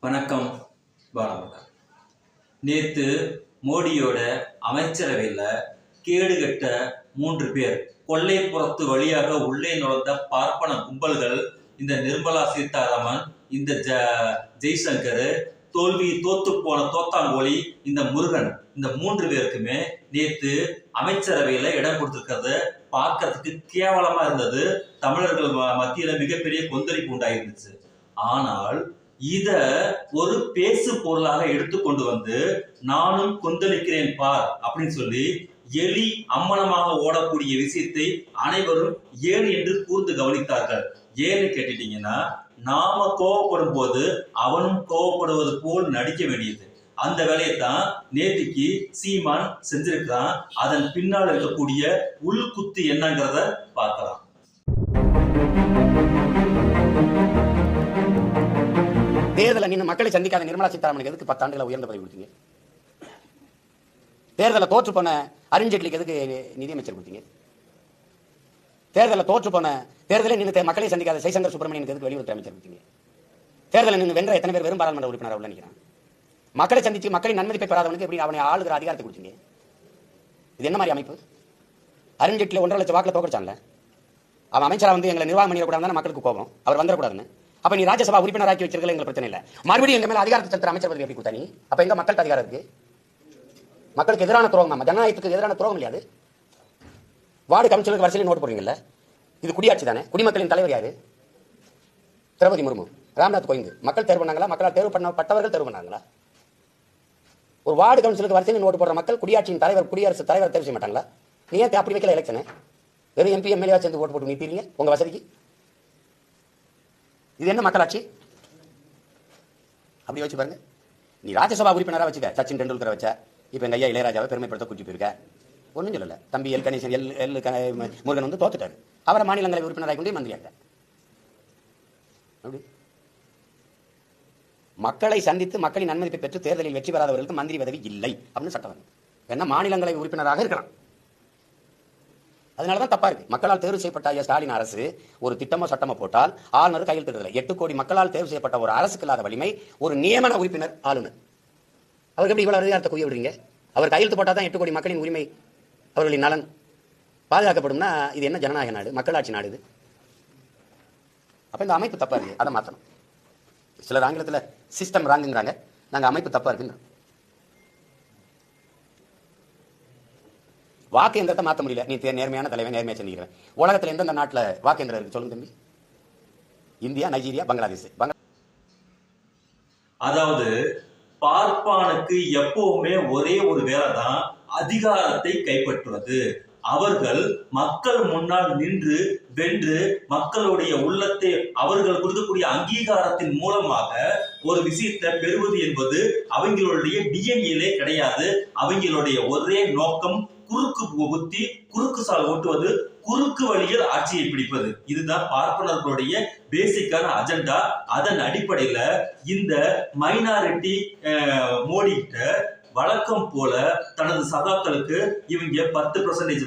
வணக்கம் பாலமுருகன். நேத்து மோடியோட அமைச்சரவையில் கேடுகட்ட மூன்று பேர் கொள்ளைப்புறத்து வழியாக உள்ளே நுழைந்த பார்ப்பன கும்பல்கள் இந்த நிர்மலா சீதாராமன் இந்த ஜ ஜெய்சங்கர் தோல்வி தோத்து போன தோத்தாங்கோழி இந்த முருகன் இந்த மூன்று பேருக்குமே நேத்து அமைச்சரவையில் இடம் கொடுத்திருக்கிறது பார்க்கறதுக்கு கேவலமா இருந்தது. தமிழர்கள் ம- மத்தியில மிகப்பெரிய கொந்தளிப்பு உண்டாயிருந்துச்சு. ஆனால் இத ஒரு பேசு பொருளாக எடுத்துக்கொண்டு வந்து நானும் கொந்தளிக்கிறேன் பார் அப்படின்னு சொல்லி எலி அம்மனமாக ஓடக்கூடிய விஷயத்தை அனைவரும் ஏன் என்று கூர்ந்து கவனித்தார்கள். ஏன்னு கேட்டுட்டீங்கன்னா நாம கோவப்படும் போது அவனும் கோவப்படுவது போல் நடிக்க வேண்டியது. அந்த வேலையை தான் நேத்திக்கு சீமான் செஞ்சிருக்கிறான். அதன் பின்னால் இருக்கக்கூடிய உள்குத்து என்னங்கிறத பார்க்கலாம். தேர்தலில் நின்று மக்களை சந்திக்காத நிர்மலா சீதாராமனுக்கு எதுக்கு பத்தாண்டுகளை உயர்ந்த பதவி கொடுத்தீங்க? தேர்தலில் தோற்று போன அருண்ஜேட்லிக்கு எதுக்கு நிதியமைச்சர் கொடுத்தீங்க? தேர்தலில் தோற்று போன தேர்தலில் நின்று மக்களை சந்திக்காத ஜெய்சங்கர் சுப்பிரமணியனுக்கு எதுக்கு வெளியுறவு அமைச்சர் கொடுத்தீங்க? தேர்தலில் நின்று வென்ற எத்தனை பேர் வெறும் பாராளுமன்ற உறுப்பினர் உள்ள நிற்கிறான் மக்களை சந்திச்சு மக்களின் நன்மதிப்பை பெறாதவனுக்கு எப்படி அவனை ஆளுகிற அதிகாரத்தை கொடுத்தீங்க? இது என்ன மாதிரி அமைப்பு? அருண்ஜேட்லி ஒன்றரை லட்சம் வாக்கில் தோக்கடிச்சான்ல. அவன் அமைச்சராக வந்து எங்களை நிர்வாகம் பண்ணிடக்கூடாதுன்னு மக்களுக்கு கோபம். அவர் வந்துடக்கூடாதுன்னு. அப்ப நீ ராஜ்யசபா உறுப்பினராக்கி வச்சிருக்கல எங்களுக்கு பிரச்சனை இல்ல. மறுபடியும் எங்க மேல அதிகாரத்தை செலுத்துற அமைச்சர் பதவி எப்படி கொடுத்தா நீ அப்ப எங்க மக்களுக்கு அதிகாரம் இருக்கு? மக்களுக்கு எதிரான துரோகம் நம்ம ஜனநாயகத்துக்கு எதிரான துரோகம் இல்லையா வார்டு கமிஷனருக்கு வரிசையில் நோட் போடுறீங்கல்ல? இது குடியாட்சி தானே? குடிமக்களின் தலைவர் யாரு? திரௌபதி முர்மு ராம்நாத் கோவிந்த். மக்கள் தேர்வு பண்ணாங்களா? மக்களால் தேர்வு பண்ணப்பட்டவர்கள் தேர்வு பண்ணாங்களா? ஒரு வார்டு கவுன்சிலுக்கு வரிசையில் நோட்டு போடுற மக்கள் குடியாட்சியின் தலைவர் குடியரசு தலைவர் தேர்வு செய்ய மாட்டாங்களா? நீ ஏன் அப்படி வைக்கல எலெக்ஷனு வெறும் எம்பி எம்எல்ஏ சேர்ந்து ஓட்டு போட்டு நிறுத்தீங்க உங்க வசதிக்கு? இது என்ன மக்களாட்சி? அப்படி வச்சு பாருங்க. நீ ராஜ்யசபா உறுப்பினரா வச்சுக்க சச்சின் டெண்டுல்கரை வச்ச. இப்போ எங்கள் ஐயா இளையராஜாவை பெருமைப்படுத்த கூட்டி போயிருக்க. ஒன்றும் சொல்லல. தம்பி L. Ganesan L. L. Murugan வந்து தோத்துட்டாரு. அவரை மாநிலங்களவை உறுப்பினராக கொண்டு மந்திரியாக்க. அப்படி. மக்களை சந்தித்து மக்களின் நன்மதிப்பை பெற்று தேர்தலில் வெற்றி பெறாதவர்களுக்கு மந்திரி பதவி இல்லை. அப்படின்னு சட்டம் என்ன மாநிலங்களவை உறுப்பினராக இருக்கலாம். அதனால தான் தப்பா இருக்கு. மக்களால் தேர்வு செய்யப்பட்ட ஐயா ஸ்டாலின் அரசு ஒரு திட்டமோ சட்டமோ போட்டால் ஆளுநர் கையெழுத்திடுறதில்லை எட்டு கோடி மக்களால் தேர்வு செய்யப்பட்ட ஒரு அரசுக்கு இல்லாத வலிமை ஒரு நியமன உறுப்பினர் ஆளுநர். அவருக்கு எப்படி இவ்வளவு அதிகாரத்தை குவிய விடுறீங்க? அவர் கையெழுத்து போட்டால் தான் எட்டு கோடி மக்களின் உரிமை அவர்களின் நலன் பாதுகாக்கப்படும்னா இது என்ன ஜனநாயக நாடு மக்களாட்சி நாடு இது? அப்ப இந்த அமைப்பு தப்பா இருக்கு. அதை மாத்தணும். சிலர் ஆங்கிலத்தில் சிஸ்டம் ராங்குங்கிறாங்க நாங்கள் அமைப்பு தப்பா இருக்குன்னு வாக்கு எந்திரத்தை மாத்த முடியல. நீ நேர்மையான தலைவன் நேர்மையாக செஞ்சுக்கிறேன் உலகத்தில் எந்தெந்த நாட்டுல வாக்கு எந்திரம் இருக்கு சொல்லுங்க தம்பி. India Nigeria Bangladesh. அதாவது பார்ப்பானுக்கு எப்பவுமே ஒரே ஒரு வேலை தான் அதிகாரத்தை கைப்பற்றுவது. அவர்கள் மக்கள் முன்னால் நின்று வென்று மக்களுடைய உள்ளத்தை அவர்கள் கொடுக்கக்கூடிய அங்கீகாரத்தின் மூலமாக ஒரு விஷயத்தை பெறுவது என்பது அவங்களுடைய டிஎன்ஏலே கிடையாது. அவங்களுடைய ஒரே நோக்கம் குறுக்கு புகுத்தி குறுக்கு சால் ஓட்டுவது குறுக்கு வழியில் ஆட்சியை பிடிப்பது. இதுதான் பார்ப்பனர்களுடைய பேசிக்கான அஜெண்டா அதன் அடிப்படையில இந்த மைனாரிட்டி மோடி கிட்ட வழக்கம் போல தனது சகாக்களுக்கு இவங்க பத்து பர்சன்டேஜ்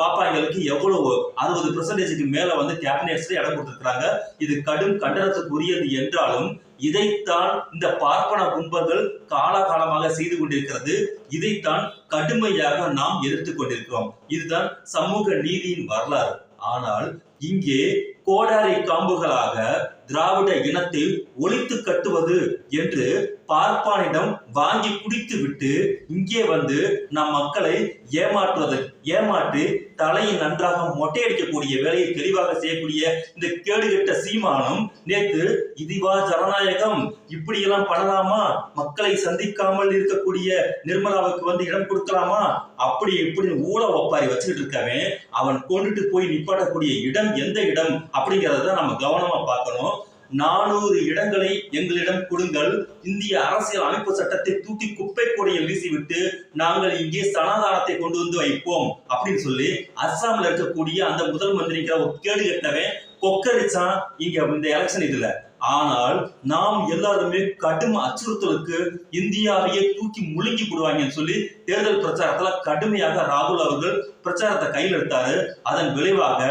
பாப்பாங்களுக்கு எவ்வளவு அறுபது பர்சன்டேஜுக்கு மேல வந்து கேபினெட்ஸ்ல இடம் கொடுத்துருக்காங்க இது கடும் கண்டனத்துக்குரியது என்றாலும் இதைத்தான் இந்த பார்ப்பன கும்பல்கள் காலகாலமாக செய்து கொண்டிருக்கிறது. இதைத்தான் கடுமையாக நாம் எதிர்த்து கொண்டிருக்கிறோம். இதுதான் சமூக நீதியின் வரலாறு. ஆனால் இங்கே கோடாரி காம்புகளாக திராவிட இனத்தை ஒழித்து கட்டுவது என்று பார்ப்பானிடம் வாங்கி குடித்து விட்டு இங்கே வந்து நம் மக்களை ஏமாற்றுவது ஏமாற்றி தலையை நன்றாக மொட்டையடிக்கக்கூடிய வேலையை தெளிவாக செய்யக்கூடிய இந்த கேடுகட்ட சீமானம் நேற்று இதுவா ஜனநாயகம் இப்படியெல்லாம் பண்ணலாமா? மக்களை சந்திக்காமல் இருக்கக்கூடிய நிர்மலாவுக்கு வந்து இடம் கொடுக்கலாமா? அப்படி இப்படி ஊழ ஒப்பாரி வச்சுக்கிட்டு இருக்கவன் அவன் கொண்டுட்டு போய் நிப்பாட்டக்கூடிய இடம் எந்த இடம் அப்படிங்கிறத நம்ம கவனமா பார்க்கணும். நானூறு இடங்களை எங்களிடம் கொடுங்கள். இந்திய அரசியல் அமைப்பு சட்டத்தை தூக்கி குப்பை கூடையில் வீசிவிட்டு நாங்கள் இங்கே சனாதானத்தை கொண்டு வந்து வைப்போம். அப்படின்னு சொல்லி அஸ்ஸாம்ல இருக்கக்கூடிய அந்த முதல் மந்திரிங்கிற ஒரு கேடு கட்டவன் கொக்கரிச்சான் இங்க இந்த எலெக்ஷன் இதுல. ஆனால் நாம் எல்லாருமே கடும் அச்சுறுத்தலுக்கு இந்தியாவையே தூக்கி முழுங்கி போடுவாங்கன்னு சொல்லி தேர்தல் பிரச்சாரத்துல கடுமையாக ராகுல் அவர்கள் பிரச்சாரத்தை கையில் எடுத்தாரு அதன் விளைவாக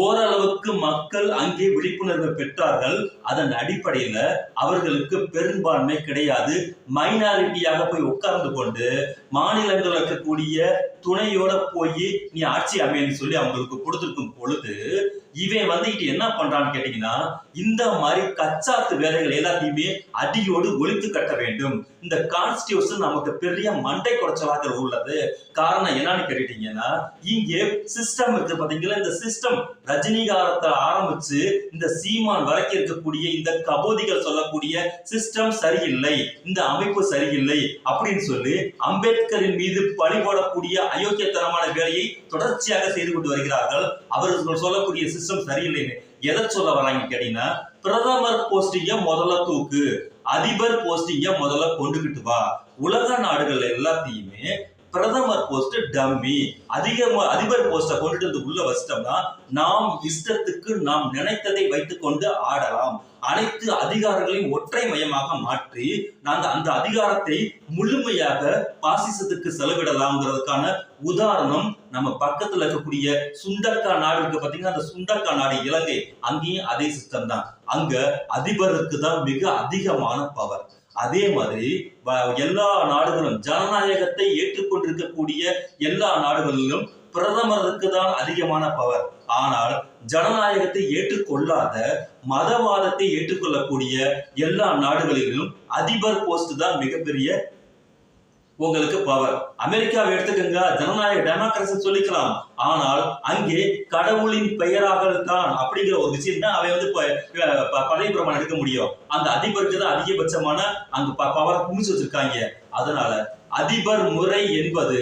ஓரளவுக்கு மக்கள் அங்கே விழிப்புணர்வு பெற்றார்கள். அதன் அடிப்படையில அவர்களுக்கு பெரும்பான்மை கிடையாது. மைனாரிட்டியாக போய் உட்கார்ந்து கொண்டு மாநிலங்கள் இருக்கக்கூடிய துணையோட போய் நீ ஆட்சி அமையன்னு சொல்லி அவங்களுக்கு கொடுத்துருக்கும் பொழுது இவன் வந்துகிட்டு என்ன பண்றான்னு கேட்டீங்கன்னா இந்த மாதிரி கச்சாத்து வேலைகள் எல்லாத்தையுமே அடியோடு ஒழித்து கட்ட வேண்டும். இந்த கான்ஸ்டியூஷன் நமக்கு பெரிய மண்டை குறைச்சலாக உள்ளது. காரணம் என்னன்னு கேட்டுட்டீங்கன்னா இங்கே சிஸ்டம் இருக்கு பாத்தீங்களா? இந்த சிஸ்டம் ரஜினிகாரத்தை ஆரம்பிச்சு இந்த சீமான் வரைக்கும் இருக்கக்கூடிய இந்த கபோதிகள் சொல்லக்கூடிய சிஸ்டம் சரியில்லை இந்த அமைப்பு சரியில்லை அப்படின்னு சொல்லி அம்பேத்கரின் மீது பழி போடக்கூடிய அயோக்கியத்தனமான வேலையை தொடர்ச்சியாக செய்து கொண்டு வருகிறார்கள். அவர்கள் சொல்லக்கூடிய சிஸ்டம் சரியில்லைன்னு எதை சொல்ல வராங்க கேட்டீங்கன்னா பிரதமர் போஸ்டிங்க முதல்ல தூக்கு அதிபர் போஸ்டிங்க முதல்ல கொண்டுகிட்டு வா. உலக நாடுகள் எல்லாத்தையுமே பிரதமர் போஸ்ட் டம்மி அதிக அதிபர் போஸ்ட கொண்டுட்டு வந்து உள்ள வச்சிட்டோம்னா நாம் இஷ்டத்துக்கு நாம் நினைத்ததை வைத்துக் கொண்டு ஆடலாம். அனைத்து அதிகாரங்களையும் ஒற்றை மையமாக மாற்றி நாங்க அந்த அதிகாரத்தை முழுமையாக பாசிசத்துக்கு செலவிடலாம்ங்கிறதுக்கான உதாரணம் நம்ம பக்கத்துல இருக்கக்கூடிய சுண்டக்கா நாடு இருக்கு பாத்தீங்கன்னா அந்த சுண்டக்கா நாடு இலங்கை. அங்கேயும் அதே சிஸ்டம் தான். அங்க அதிபருக்கு தான் மிக அதிகமான பவர் அதே மாதிரி வ- எல்லா நாடுகளும் ஜனநாயகத்தை ஏற்றுக்கொண்டிருக்கக்கூடிய எல்லா நாடுகளிலும் பிரதமருக்கு தான் அதிகமான பவர் ஆனால் ஜனநாயகத்தை ஏற்றுக்கொள்ளாத மதவாதத்தை ஏற்றுக்கொள்ளக்கூடிய எல்லா நாடுகளிலும் அதிபர் போஸ்ட் தான் மிகப்பெரிய உங்களுக்கு பவர் அமெரிக்காவை எடுத்துக்கங்க ஜனநாயக டெமோக்ரஸி சொல்லிக்கலாம். ஆனால் அங்கே கடவுளின் பெயராக தான் அப்படிங்கிற ஒரு விஷயம் தான் அவன் வந்து ப- ப- பதவி பிரமாணம் எடுக்க முடியும். அந்த அதிபருக்கு தான் அதிகபட்சமான அங்க பவர் குமிச்சு வச்சிருக்காங்க. அதனால அதிபர் முறை என்பது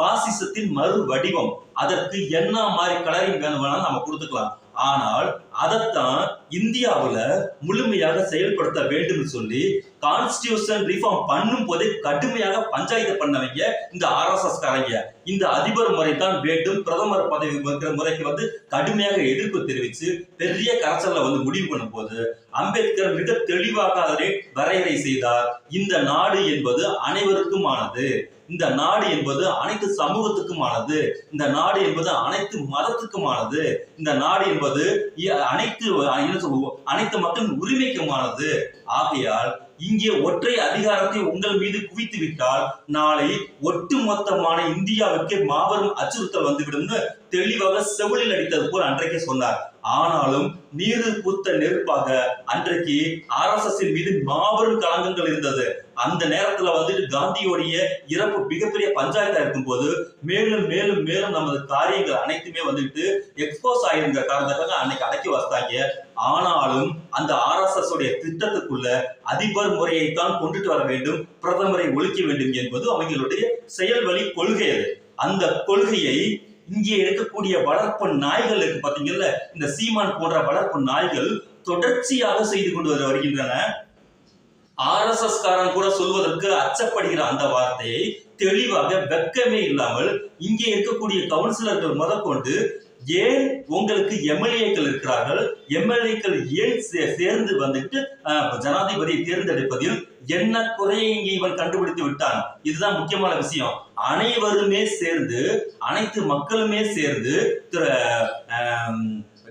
பாசிசத்தின் மறு வடிவம் அதற்கு என்ன மாதிரி கலரிங் வேணும் நம்ம கொடுத்துக்கலாம். ஆனால் அதைத்தான் இந்தியாவில் முழுமையாக செயல்படுத்த வேண்டும் சொல்லி கான்ஸ்டியூஷன் ரிஃபார்ம் பண்ணும் போதே கடுமையாக பஞ்சாயத்து பண்ணவங்க இந்த ஆர்எஸ்எஸ் காரங்க இந்த அதிபர் முறை தான் வேண்டும். பிரதமர் பதவி இருக்கிற முறைக்கு வந்து கடுமையாக எதிர்ப்பு தெரிவித்து பெரிய கரைச்சல்ல வந்து முடிவு பண்ணும் போது அம்பேத்கர் மிக தெளிவாக அதனை வரையறை செய்தார். இந்த நாடு என்பது அனைவருக்குமானது. இந்த நாடு என்பது அனைத்து சமூகத்துக்குமானது. இந்த நாடு என்பது அனைத்து மதத்துக்குமானது. இந்த நாடு என்பது அனைத்து என்ன சொல்லுவோம் அனைத்து மக்களின் உரிமைக்குமானது. ஆகையால் இங்கே ஒற்றை அதிகாரத்தை உங்கள் மீது குவித்து விட்டால் நாளை ஒட்டுமொத்தமான இந்தியாவுக்கு மாபெரும் அச்சுறுத்தல் வந்துவிடும்னு தெளிவாக செவிலில் அடித்தது போல் அன்றைக்கு சொன்னார். ஆனாலும் நீரு புத்த நெருப்பாக அன்றைக்கு ஆர்எஸ்எஸ் மீது மாபெரும் களங்கங்கள் இருந்தது. அந்த நேரத்துல வந்துட்டு காந்தியோடைய இறப்பு மிகப்பெரிய பஞ்சாயத்தா இருக்கும் போது மேலும் மேலும் மேலும் நமது காரியங்கள் அனைத்துமே வந்துட்டு எக்ஸ்போஸ் ஆயிருந்த காரணத்துக்காக அன்னைக்கு அடக்கி வச்சாங்க. ஆனாலும் அந்த ஆர்எஸ்எஸ் உடைய திட்டத்துக்குள்ள அதிபர் முறையைத்தான் கொண்டுட்டு வர வேண்டும் பிரதமரை ஒழிக்க வேண்டும் என்பது அவங்களுடைய செயல் வழி கொள்கை அது. அந்த கொள்கையை இங்கே இருக்கக்கூடிய வளர்ப்பு நாய்கள் இருக்கு பாத்தீங்கல்ல இந்த சீமான் போன்ற வளர்ப்பு நாய்கள் தொடர்ச்சியாக செய்து கொண்டு வருகின்றன. ஆர்எஸ்எஸ் காரன் கூட சொல்வதற்கு அச்சப்படுகிற அந்த வார்த்தையை தெளிவாக வெக்கமே இல்லாமல் இங்கே இருக்கக்கூடிய கவுன்சிலர்கள் முதற்கொண்டு ஏன் உங்களுக்கு எம்எல்ஏக்கள் இருக்கிறார்கள்? எம்எல்ஏக்கள் ஏன் சேர்ந்து வந்துட்டு ஜனாதிபதியை தேர்ந்தெடுப்பதில் என்ன குறையை இங்கே இவன் கண்டுபிடித்து விட்டான்? இதுதான் முக்கியமான விஷயம். அனைவருமே சேர்ந்து அனைத்து மக்களுமே சேர்ந்து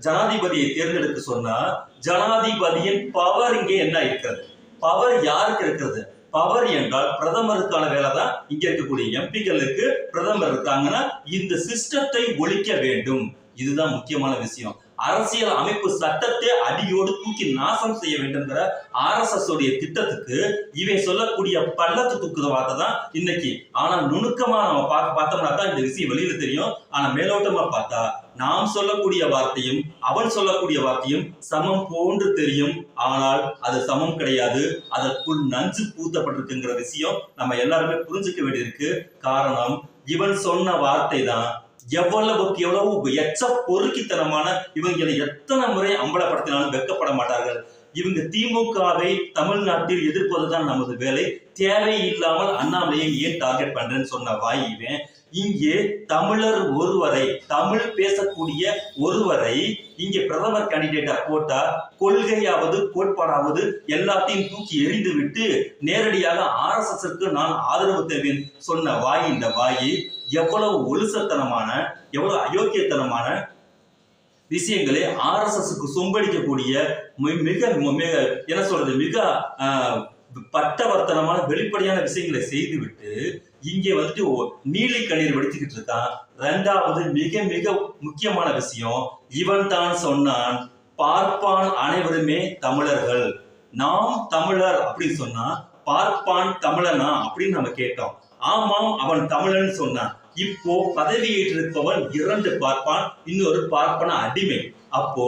ஜனாதிபதியை தேர்ந்தெடுக்க சொன்னா ஜனாதிபதியின் பவர் இங்கே என்ன இருக்கிறது? பவர் யாருக்கு இருக்கிறது பவர் என்றால் பிரதமருக்கான வேலை தான் இங்க இருக்கக்கூடிய எம்பிக்களுக்கு பிரதமர் இருக்காங்கன்னா இந்த சிஸ்டத்தை ஒழிக்க வேண்டும். இதுதான் முக்கியமான விஷயம். அரசியல் அமைப்பு சட்டத்தை அடியோடு தூக்கி நாசம் செய்ய வேண்டும்ங்கிற ஆர்எஸ்எஸ் உடைய திட்டத்துக்கு இவன் சொல்லக்கூடிய பள்ளத்து தூக்குத வார்த்தை தான் இன்னைக்கு. ஆனா நுணுக்கமா நம்ம பார்க்க பார்த்தோம்னா தான் இந்த விஷயம் வெளியில தெரியும். ஆனா மேலோட்டமா பார்த்தா நாம் சொல்லக்கூடிய வார்த்தையும் அவன் சொல்லக்கூடிய வார்த்தையும் சமம் போன்று தெரியும். ஆனால் அது சமம் கிடையாது. அதற்குள் நஞ்சு பூத்தப்பட்டிருக்குங்கிற விஷயம் நம்ம எல்லாருமே புரிஞ்சுக்க வேண்டியிருக்கு. காரணம் இவன் சொன்ன வார்த்தை தான் எவ்வளவுக்கு எவ்வளவு எச்ச பொறுக்கித்தனமான இவங்களை எத்தனை முறை அம்பலப்படுத்தினாலும் வெட்கப்பட மாட்டார்கள். இவங்க திமுகவை தமிழ்நாட்டில் எதிர்ப்பதுதான் நமது வேலை. தேவையில்லாமல் அண்ணாமலையை ஏன் டார்கெட் பண்றேன்னு சொன்ன வாய் இவன். இங்கே தமிழர் ஒருவரை தமிழ் பேசக்கூடிய ஒருவரை இங்கே பிரதமர் கேண்டிடேட்டா போட்டா கொள்கையாவது கோட்பாடாவது எல்லாத்தையும் தூக்கி எறிந்து விட்டு நேரடியாக ஆர்எஸ்எஸ்க்கு நான் ஆதரவு தருவேன் சொன்ன வாய் இந்த வாய் எவ்வளவு ஒலுசத்தனமான எவ்வளவு அயோக்கியத்தனமான விஷயங்களை ஆர்எஸ்எஸ்க்கு சொம்படிக்கக்கூடிய மிக மிக என்ன சொல்றது மிக பட்டவர்த்தனமான வெளிப்படையான விஷயங்களை செய்துவிட்டு இங்கே வந்துட்டு நீலி கண்ணீர் வெடிச்சுக்கிட்டு இருக்கான். ரெண்டாவது மிக மிக முக்கியமான விஷயம் இவன் தான் சொன்னான் பார்ப்பான் அனைவருமே தமிழர்கள். நாம் தமிழர் அப்படின்னு சொன்னா பார்ப்பான் தமிழனா அப்படின்னு நம்ம கேட்டோம். ஆமாம் அவன் தமிழன் சொன்னான். இப்போ பதவியேற்றிருப்பவன் இரண்டு பார்ப்பான் இன்னொரு பார்ப்பன அடிமை. அப்போ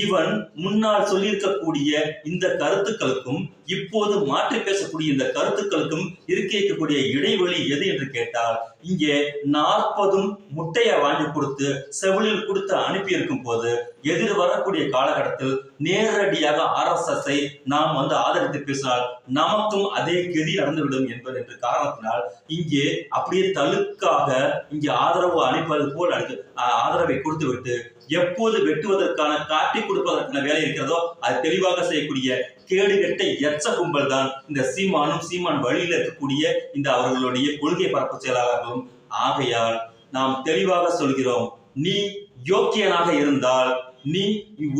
இவன் முன்னால் சொல்லியிருக்கக்கூடிய இந்த கருத்துக்களுக்கும் இப்போது மாற்றி பேசக்கூடிய இந்த கருத்துக்களுக்கும் இருக்கக்கூடிய இடைவெளி எது என்று கேட்டால் இங்கே நாற்பதும் முட்டையை வாங்கி கொடுத்து செவிலில் கொடுத்து அனுப்பி இருக்கும் போது எதிர் வரக்கூடிய காலகட்டத்தில் நேரடியாக ஆர்எஸ்எஸ்ஐ நாம் வந்து ஆதரித்து பேசினால் நமக்கும் அதே கெதி நடந்துவிடும் என்பது என்ற காரணத்தினால் இங்கே அப்படியே தழுக்காக இங்கே ஆதரவு அளிப்பது போல் ஆதரவை கொடுத்துவிட்டு எப்போது வெட்டுவதற்கான காட்டி கொடுப்பதற்கான வேலை இருக்கிறதோ அது தெளிவாக செய்யக்கூடிய கேடுகெட்ட எச்ச கும்பல் தான் இந்த சீமானும் சீமான் வழியில் இருக்கக்கூடிய இந்த அவர்களுடைய கொள்கை பரப்பு செயலாளர்களும். ஆகையால் நாம் தெளிவாக சொல்கிறோம் நீ யோக்கியனாக இருந்தால் நீ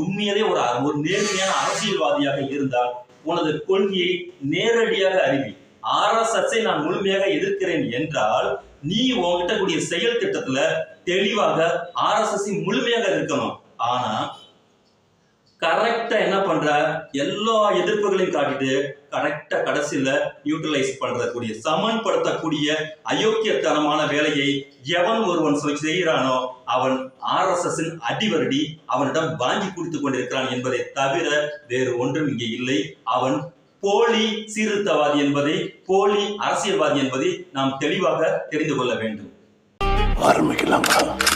உண்மையிலே ஒரு ஒரு நேர்மையான அரசியல்வாதியாக இருந்தால் உனது கொள்கையை நேரடியாக அறிவி. ஆர்எஸ்எஸ்ஐ நான் முழுமையாக எதிர்க்கிறேன் என்றால் நீ உங்ககிட்ட கூடிய செயல் திட்டத்துல தெளிவாக ஆர்எஸ்எஸ் முழுமையாக இருக்கணும். ஆனா கரெக்டா என்ன பண்ற? எல்லா எதிர்ப்புகளையும் காட்டிட்டு கரெக்டா கடைசியில யூட்டிலைஸ் பண்றக்கூடிய சமன்படுத்தக்கூடிய அயோக்கியத்தனமான வேலையை எவன் ஒருவன் செய்கிறானோ அவன் ஆர்எஸ்எஸ் அடிவரடி அவனிடம் வாங்கி குடித்து கொண்டிருக்கிறான் என்பதை தவிர வேறு ஒன்றும் இங்கே இல்லை. அவன் போலி சீர்திருத்தவாதி என்பதை போலி அரசியல்வாதி என்பதை நாம் தெளிவாக தெரிந்து கொள்ள வேண்டும். para makilang ka.